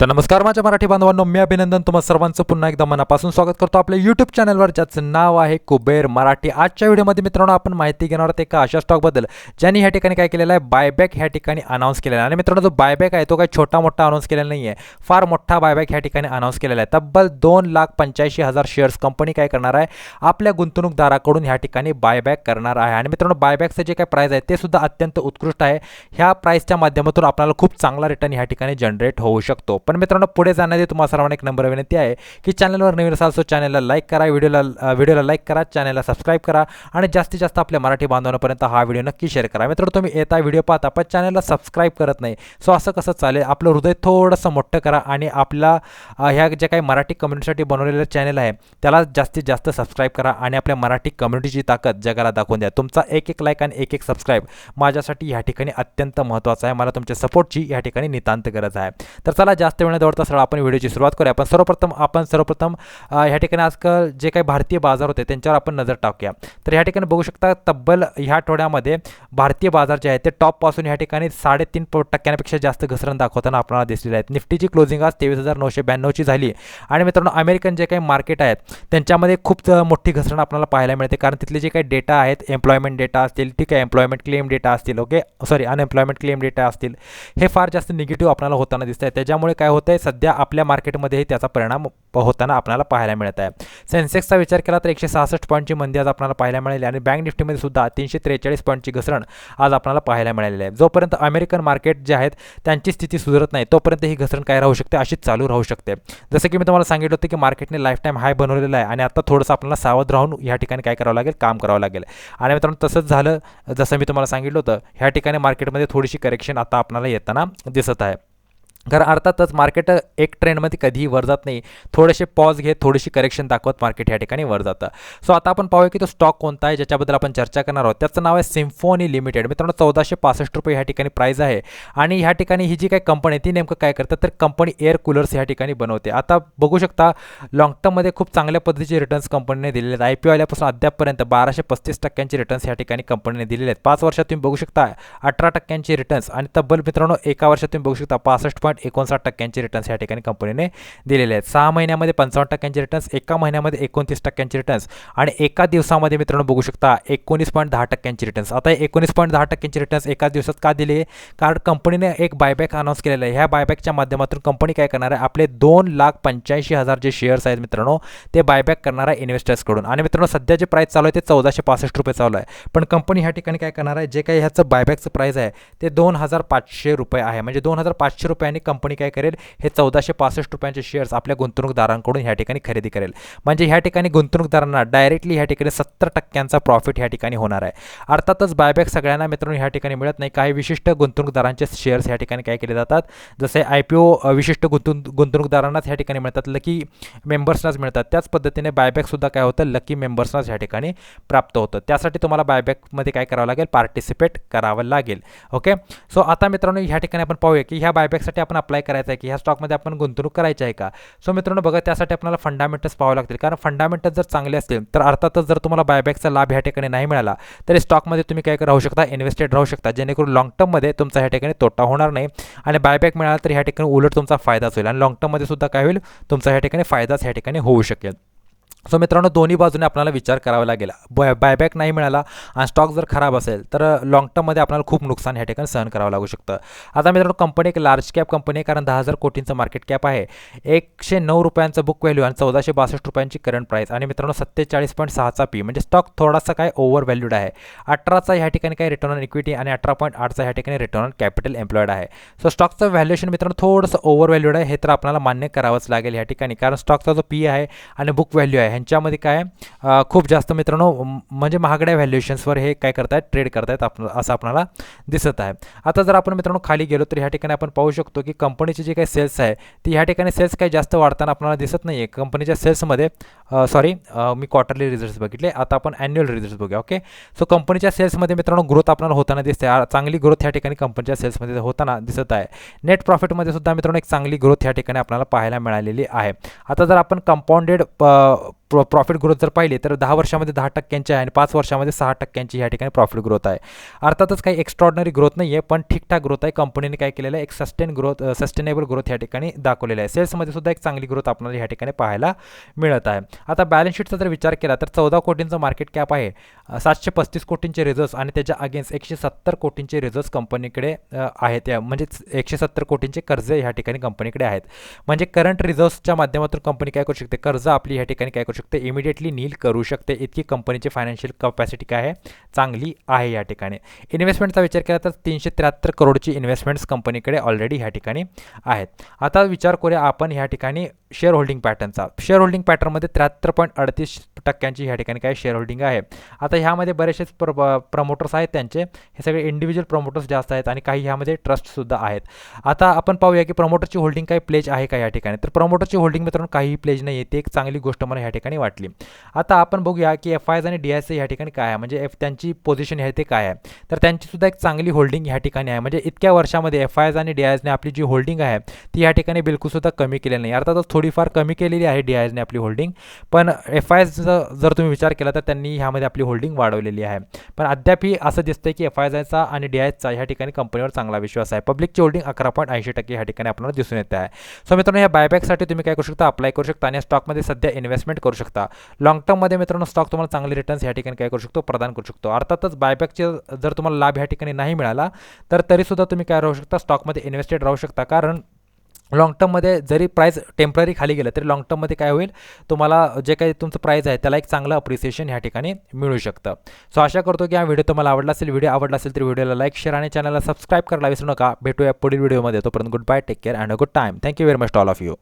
तर नमस्कार माझ्या मराठी बांधवांनो मी अभिनंदन तुम्हा सर्वांचं. पुन्हा एकदा मनापासून स्वागत करतो आपल्या यूट्यूब चॅनलवर ज्याचं नाव आहे कुबेर मराठी. आजच्या व्हिडिओमध्ये मित्रांनो आपण माहिती घेणार आहोत एका अशा स्टॉकबद्दल ज्यांनी ह्या ठिकाणी काय केलेलं आहे बायबॅक ह्या ठिकाणी अनाऊन्स केलेला आहे. आणि मित्रांनो जो बायबॅक आहे तो काही छोटा मोठा अनाऊन्स केलेला नाही आहे फार मोठा बायबॅक ह्या ठिकाणी अनाऊन्स केलेला आहे. तब्बल दोन लाख पंच्याऐंशी हजार शेअर्स कंपनी काय करणार आहे आपल्या गुंतवणूकदाराकडून ह्या ठिकाणी बायबॅक करणार आहे. आणि मित्रांनो बायबॅकचं जे काही प्राईस आहे ते सुद्धा अत्यंत उत्कृष्ट आहे. ह्या प्राईसच्या माध्यमातून आपल्याला खूप चांगला रिटर्न ह्या ठिकाणी जनरेट होऊ शकतो. पण मित्रांनो पुढे जाण्याआधी तुम्हाला सर्वांना एक नंबर विनंती आहे की चॅनलवर नवीन असाल सो चॅनलला लाईक करा व्हिडिओला व्हिडिओला लाईक करा चॅनलला सबस्क्राईब करा आणि जास्तीत जास्त आपल्या मराठी बांधवांपर्यंत हा व्हिडिओ नक्की शेअर करा. मित्रांनो तुम्ही येता व्हिडिओ पाहता पण चॅनलला सबस्क्राईब करत नाही. सो असं कसं चालेल? आपलं हृदय थोडंसं मोठं करा आणि आपला ह्या ज्या काही मराठी कम्युनिटीसाठी बनवलेलं चॅनल आहे त्याला जास्तीत जास्त सबस्क्राईब करा आणि आपल्या मराठी कम्युनिटीची ताकद जगाला दाखवून द्या. तुमचा एक एक लाईक आणि एक एक सबस्क्राईब माझ्यासाठी ह्या ठिकाणी अत्यंत महत्त्वाचं आहे. मला तुमच्या सपोर्टची ह्या ठिकाणी नितांत गरज आहे. तर चला जास्त वेळ न दौडता सरळ आपण व्हिडिओची सुरुवात करूया. पण सर्वप्रथम आपण सर्वप्रथम ह्या ठिकाणी आजकाल जे काही भारतीय बाजार होते त्यांच्यावर आपण नजर टाकूया. तर ह्या ठिकाणी बघू शकता तब्बल ह्या आठवड्यामध्ये भारतीय बाजार जे आहे ते टॉपपासून ह्या ठिकाणी साडेतीन टक्क्यांपेक्षा जास्त घसरण दाखवताना आपल्याला दिसलेले आहेत. निफ्टीची क्लोजिंग आज तेवीस हजार नऊशे ब्याण्णवची झाली. आणि मित्रांनो अमेरिकन जे काही मार्केट आहेत त्यांच्यामध्ये खूप मोठी घसरण आपल्याला पाहायला मिळते. कारण तिथले जे काही डेटा आहेत एम्प्लॉयमेंट डेटा असतील ठीक आहे एम्प्लॉयमेंट क्लेम डेटा असतील okay sorry unemployment claim data असतील हे फार जास्त निगेटिव्ह आपल्याला होताना दिसत आहे त्याच्यामुळे काय काय होतं आहे सध्या आपल्या मार्केटमध्येही त्याचा परिणाम प- होताना आपल्याला पाहायला मिळत आहे. सेन्सेक्सचा विचार केला तर एकशे सहासष्ट पॉईंटची मंदी आज आपल्याला पाहायला मिळाली आणि बँक निफ्टीमध्ये सुद्धा तीनशे त्रेचाळीस पॉईंटची घसरण आज आपल्याला पाहायला मिळालेली आहे. जोपर्यंत अमेरिकन मार्केट जे आहेत त्यांची स्थिती सुधारत नाही तोपर्यंत ही घसरण काय राहू शकते? अशीच चालू राहू शकते. जसं की मी तुम्हाला सांगितलं होतं की मार्केटने लाईफ टाईम हाय बनवलेला आहे आणि आता थोडंसं आपल्याला सावध राहून या ठिकाणी काय करावं लागेल? काम करावं लागेल. आणि मित्रांनो तसंच झालं जसं मी तुम्हाला सांगितलं होतं ह्या ठिकाणी मार्केटमध्ये थोडीशी करेक्शन आता आपल्याला येताना दिसत आहे. कारण अर्थातच मार्केट एक ट्रेंडमध्ये कधीही वर जात नाही. थोडेसे पॉज घेत थोडीशी करेक्शन दाखवत मार्केट या ठिकाणी वर जातं. सो आता आपण पाहूया की तो स्टॉक कोणता आहे ज्याच्याबद्दल आपण चर्चा करणार आहोत. त्याचं नाव आहे सिम्फोनी लिमिटेड मित्रांनो चौदाशे पासष्ट रुपये ह्या ठिकाणी प्राईज आहे. आणि ह्या ठिकाणी ही जी काही कंपनी आहे ती नेमकं काय करतात? तर कंपनी एअर कूलर्स ह्या ठिकाणी बनवते. आता बघू शकता लॉंग टर्ममध्ये खूप चांगल्या पद्धतीचे रिटर्न्स कंपनीने दिलेले आहेत. आय पी ओ आल्यापासून अद्यापपर्यंत बाराशे पस्तीस टक्क्यांचे रिटर्न्स ह्या ठिकाणी कंपनीने दिलेले आहेत. पाच वर्षात तुम्ही बघू शकता अठरा टक्क्यांचे रिटर्न्स आणि तब्बल मित्रांनो एका वर्षात तुम्ही बघू शकता पासष्ट पॉईंट एकोणसाठ टक्क्यांचे रिटर्न्स या ठिकाणी कंपनीने दिलेले आहेत. सहा महिन्यामध्ये पंचावन्न टक्क्यांचे रिटर्न्स एका महिन्यामध्ये एकोणतीस टक्क्यांचे रिटर्न्स आणि एका दिवसामध्ये मित्रांनो बघू शकता एकोणीस पॉईंट दहा टक्क्यांचे रिटर्न्स आता एकोणीस पॉईंट दहा टक्क्यांचे रिटर्न्स एका दिवसात का दिले? कारण कंपनीने एक बायबॅक अनाऊन्स केलेला आहे. ह्या बायबॅकच्या माध्यमातून कंपनी काय करणार आहे? आपले दोन लाख पंच्याऐंशी हजार जे शेअर्स आहेत मित्रांनो ते बायबॅक करणार आहे इन्व्हेस्टर्सकडून आणि मित्रांनो सध्या जे प्राईस चालू आहे ते चौदाशे पासष्ट रुपये चालू आहे. पण कंपनी ह्या ठिकाणी काय करणार आहे? जे काही ह्याचं बायबॅकचं प्राईस आहे ते दोन हजार पाचशे रुपये आहे. म्हणजे दोन हजार पाचशे रुपयांनी कंपनी काय करेल? हे चौदाशे पासष्ट रुपयांचे शेअर्स आपल्या गुंतवणूकदारांकडून ह्या ठिकाणी खरेदी करेल. म्हणजे ह्या ठिकाणी गुंतवणूकदारांना डायरेक्टली ह्या ठिकाणी सत्तर टक्क्यांचा प्रॉफिट ह्या ठिकाणी होणार आहे. अर्थातच बायबॅक सगळ्यांना मित्रांनो ह्या ठिकाणी मिळत नाही. काही विशिष्ट गुंतवणूकदारांचे शेअर्स ह्या ठिकाणी काय केले जातात? जसे आय पी ओ विशिष्ट गुंतवणूक गुंतवणूकदारांनाच ह्या ठिकाणी मिळतात. लकी मेंबर्सनाच मिळतात. त्याच पद्धतीने बायबॅकसुद्धा काय होतं? लकी मेंबर्सनाच ह्या ठिकाणी प्राप्त होतं. त्यासाठी तुम्हाला बायबॅकमध्ये काय करावं लागेल? पार्टिसिपेट करावं लागेल. ओके सो आता मित्रांनो ह्या ठिकाणी आपण पाहूया की ह्या बायबॅकसाठी आपण अप्लाय करायचं आहे की ह्या स्टॉकमध्ये आपण गुंतवणूक करायची आहे का? सो मित्रांनो बघा त्यासाठी आपल्याला फंडामेंटल्स पाहावं लागतील. कारण फंडामेंटल जर चांगले असतील तर अर्थातच जर तुम्हाला बायबॅकचा लाभ ह्या ठिकाणी नाही मिळाला तर स्टॉकमध्ये तुम्ही काय राहू शकता? इन्व्हेस्टेड राहू शकता. जेणेकरून लॉंग टर्ममध्ये तुमचा ह्या ठिकाणी तोटा होणार नाही आणि बायबॅक मिळाला तर ह्या ठिकाणी उलट तुमचा फायदाच होईल आणि लॉंग टर्ममध्ये सुद्धा काय होईल? तुमचा ह्या ठिकाणी फायदाच ह्या ठिकाणी होऊ शकेल. सो मित्रांनो दोन्ही बाजूने आपल्याला विचार करावा लागेल. बाय बायबॅक नाही मिळाला आणि स्टॉक जर खराब असेल तर लॉंग टर्ममध्ये आपल्याला खूप नुकसान ह्या ठिकाणी सहन करावं लागू शकतं. आता मित्रांनो कंपनी एक लार्ज कॅप कंपनी आहे कारण दहा हजार कोटींचं मार्केट कॅप आहे. एकशे नऊ रुपयांचं बुक व्हॅल्यू आणि चौदाशे बासष्ट रुपयांची करंट प्राईस आणि मित्रांनो सत्तेचाळीस पॉईंट सहाचा पी म्हणजे स्टॉक थोडासा काय ओव्हर व्हॅल्यूड आहे. अठराचा ह्या ठिकाणी काय रिटर्न ऑन इक्विटी आणि अठरा पॉईंट आठचा ह्या ठिकाणी रिटर्न ऑन कॅपिटल एम्प्लॉईड आहे. सो स्टॉकचं व्हॅल्युएशन मित्रांनो थोडंसं ओव्हर व्हॅल्यूड आहे हे तर आपल्याला मान्य करावंच लागेल ह्या ठिकाणी. कारण स्टॉकचा जो पी आहे आणि बुक व्हॅल्यू आहे ह्यांच्यामध्ये काय खूप जास्त मित्रांनो म्हणजे महागड्या व्हॅल्युएशन्सवर हे काय करतायत ट्रेड करतायत आपण असं आपल्याला दिसत आहे. आता जर आपण मित्रांनो खाली गेलो तर ह्या ठिकाणी आपण पाहू शकतो की कंपनीचे जे काही सेल्स आहे ती ह्या ठिकाणी सेल्स काही जास्त वाढताना आपल्याला दिसत नाही आहे कंपनीच्या सेल्समध्ये सॉरी मी क्वार्टरली रिझल्ट्स बघितले. आता आपण ॲन्युअल रिझल्ट्स बघूया ओके सो कंपनीच्या सेल्समध्ये मित्रांनो ग्रोथ आपल्याला होताना दिसते चांगली ग्रोथ ह्या ठिकाणी कंपनीच्या सेल्समध्ये होताना दिसत आहे. नेट प्रॉफिटमध्ये सुद्धा मित्रांनो एक चांगली ग्रोथ ह्या ठिकाणी आपल्याला पाहायला मिळालेली आहे. आता जर आपण कंपाऊंडेड प्रो प्रॉफिट ग्रोथ जर पाहिली तर दहा वर्षामध्ये दहा टक्क्यांची आहे आणि पाच वर्षामध्ये सहा टक्क्यांची या ठिकाणी प्रॉफिट ग्रोथ आहे. अर्थातच काही एक्स्ट्रॉर्डनरी ग्रोथ नाही आहे पण ठीकठाक ग्रोथ आहे. कंपनीने काय केलेलं आहे? एक सस्टेन ग्रोथ सस्टेनेबल ग्रोथ या ठिकाणी दाखवलेलं आहे. सेल्समध्ये सुद्धा एक चांगली ग्रोथ आपल्याला या ठिकाणी पाहायला मिळत आहे. आता बॅलन्स शीटचा जर विचार केला तर चौदा कोटींचं मार्केट कॅप आहे. सातशे पस्तीस कोटींचे रिझर्व्स आणि त्याच्या अगेन्स्ट एकशे सत्तर कोटींचे रिझर्व्स कंपनीकडे आहेत. या म्हणजेच एकशे सत्तर कोटींचे कर्ज ह्या ठिकाणी कंपनीकडे आहेत. म्हणजे करंट रिझर्व्सच्या माध्यमातून कंपनी काय करू शकते? कर्ज आपली ह्या ठिकाणी काय करू शकते इमिडिएटली नील करू शकते. इतकी कंपनीची फायनान्शियल कपॅसिटी काय आहे? चांगली आहे या ठिकाणी. इन्व्हेस्टमेंटचा विचार केला तर तीनशे त्र्याहत्तर करोडची इन्व्हेस्टमेंट्स कंपनीकडे ऑलरेडी ह्या ठिकाणी आहेत. आता विचार करूया आपण ह्या ठिकाणी शेअर होल्डिंग पॅटर्नचा शेअर होल्डिंग पॅटर्नमध्ये त्र्याहत्तर पॉईंट अडतीस टक्क्यांची ह्या ठिकाणी काय शेअर होल्डिंग आहे. आता ह्यामध्ये बरेचसेच प्र प्रमोटर्स आहेत त्यांचे. हे सगळे इंडिव्हिज्युअल प्रमोटर्स जास्त आहेत आणि काही ह्यामध्ये ट्रस्टसुद्धा आहेत. आता आपण पाहूया की प्रमोटरची होल्डिंग काही प्लेज आहे का या ठिकाणी? तर प्रमोटरची होल्डिंग मित्रांनो काहीही प्लेज नाही आहे ती एक चांगली गोष्ट मला ह्या ठिकाणी वाटली. आता आपण बघूया की एफ आयज आणि डी आयचं ह्या ठिकाणी काय आहे? म्हणजे एफ त्यांची पोझिशन आहे ते काय आहे? तर त्यांचीसुद्धा एक चांगली होल्डिंग ह्या ठिकाणी आहे. म्हणजे इतक्या वर्षामध्ये एफ आयज आणि डी आयजने आपली जी होल्डिंग आहे ती ह्या ठिकाणी बिलकुलसुद्धा कमी केलेली नाही. अर्थातच थोडीफार कमी केलेली आहे डी आयजने आपली होल्डिंग पण एफ आयचा जर तुम्ही विचार केला तर त्यांनी ह्यामध्ये आपली होल्डिंग वाढवलेली आहे. पण अद्यापही असं दिसतंय की एफ आय आयचा आणि डी आयचा ह्या ठिकाणी कंपनीवर चांगला विश्वास आहे. पब्लिकची होल्डिंग अकरा पॉईंट ऐंशी टक्के ह्या ठिकाणी आपल्याला दिसून येते आहे. सो मित्रांनो या बायबॅकसाठी तुम्ही काय करू शकता? अप्लाय करू शकता आणि या स्टॉकमध्ये सध्या इन्व्हेस्टमेंट करू शकता. लॉंग टर्ममध्ये मित्रांनो स्टॉक तुम्हाला चांगले रिटर्न्स या ठिकाणी काय करू शकतो? प्रदान करू शकतो. अर्थातच बायबॅकचे जर तुम्हाला लाभ ह्या ठिकाणी नाही मिळाला तर तरीसुद्धा तुम्ही काय राहू शकता? स्टॉकमध्ये इन्व्हेस्टेड राहू शकता. कारण लाँग टर्ममध्ये जरी प्राईस टेंपररी खाली गेलं तरी लाँग टर्ममध्ये काय होईल? तुम्हाला जे काही तुमचं प्राईस आहे त्याला एक चांगलं अप्रिसिएशन ह्या ठिकाणी मिळू शकतं. सो आशा करतो की हा व्हिडिओ तुम्हाला आवडला असेल. व्हिडिओ आवडला असेल तर व्हिडिओला लाईक शेअर आणि चॅनलला सबस्क्राईब करायला विसरू नका. भेटूया पुढील व्हिडिओमध्ये तोपर्यंत good bye take care and a good time thank you very much all of you